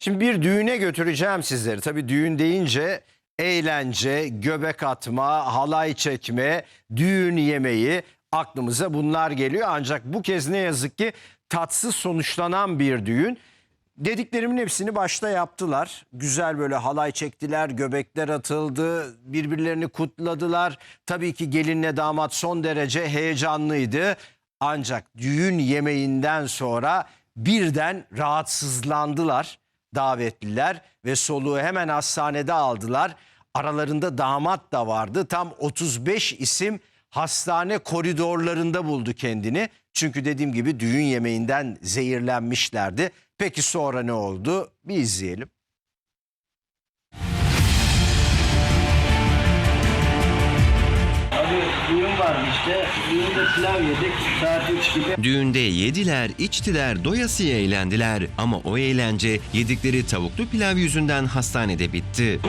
Şimdi bir düğüne götüreceğim sizleri. Tabii düğün deyince eğlence, göbek atma, halay çekme, düğün yemeği aklımıza bunlar geliyor. Ancak bu kez ne yazık ki tatsız sonuçlanan bir düğün. Dediklerimin hepsini başta yaptılar. Güzel böyle halay çektiler, göbekler atıldı, birbirlerini kutladılar. Tabii ki gelinle damat son derece heyecanlıydı. Ancak düğün yemeğinden sonra birden rahatsızlandılar davetliler ve soluğu hemen hastanede aldılar. Aralarında damat da vardı. Tam 35 isim hastane koridorlarında buldu kendini. Çünkü dediğim gibi düğün yemeğinden zehirlenmişlerdi. Peki sonra ne oldu? Bir izleyelim. Vardı işte. Düğünde pilav yedik. Saat 3 gibi. Düğünde yediler, içtiler, doyasıya eğlendiler. Ama o eğlence yedikleri tavuklu pilav yüzünden hastanede bitti.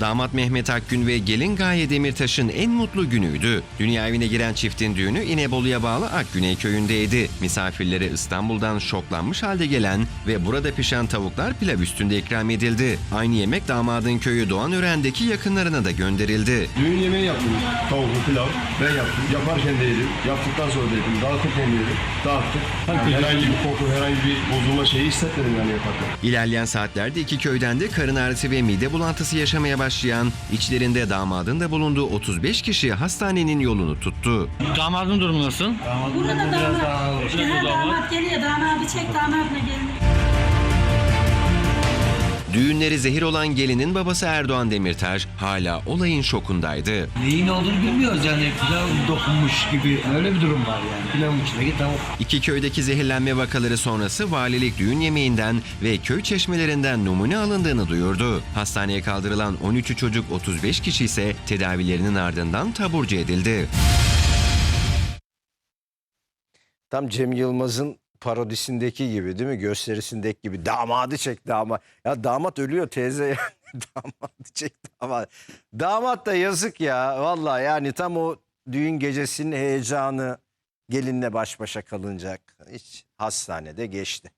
Damat Mehmet Akgün ve gelin Gaye Demirtaş'ın en mutlu günüydü. Dünya evine giren çiftin düğünü İnebolu'ya bağlı Akgüney köyündeydi. Misafirlere İstanbul'dan şoklanmış halde gelen ve burada pişen tavuklar pilav üstünde ikram edildi. Aynı yemek damadın köyü Doğanören'deki yakınlarına da gönderildi. Düğün yemeği yaptım. Tavuklu pilav. Ben yaptım. Yaparken de yedim. Yaptıktan sonra da yedim. Dağıtırken de yedim. Dağıttık. Yani herhangi bir koku, herhangi bir bozulma şeyi hissetmedim yani yaparken. İlerleyen saatlerde iki köyden de karın ağrısı ve mide bulantısı yaşamaya başlayan, içlerinde damadın da bulunduğu 35 kişi hastanenin yolunu tuttu. Damadın durumu nasıl? Burada da damat. Ha, damat geliyor. Damadı çek damadına gelin. Düğünleri zehir olan gelinin babası Erdoğan Demirtaş hala olayın şokundaydı. Neyin olduğunu bilmiyoruz yani. Pilav dokunmuş gibi. Öyle bir durum var yani. Pilavın içindeki tavuk. İki köydeki zehirlenme vakaları sonrası valilik düğün yemeğinden ve köy çeşmelerinden numune alındığını duyurdu. Hastaneye kaldırılan 13 çocuk 35 kişi ise tedavilerinin ardından taburcu edildi. Tam Cem Yılmaz'ın parodisindeki gibi değil mi? Gösterisindeki gibi. Damadı çek damat. Ya damat ölüyor teyze yani. damadı çek damat. Damat da yazık ya. Vallahi yani tam o düğün gecesinin heyecanı gelinle baş başa kalınacak. Hiç hastanede geçti.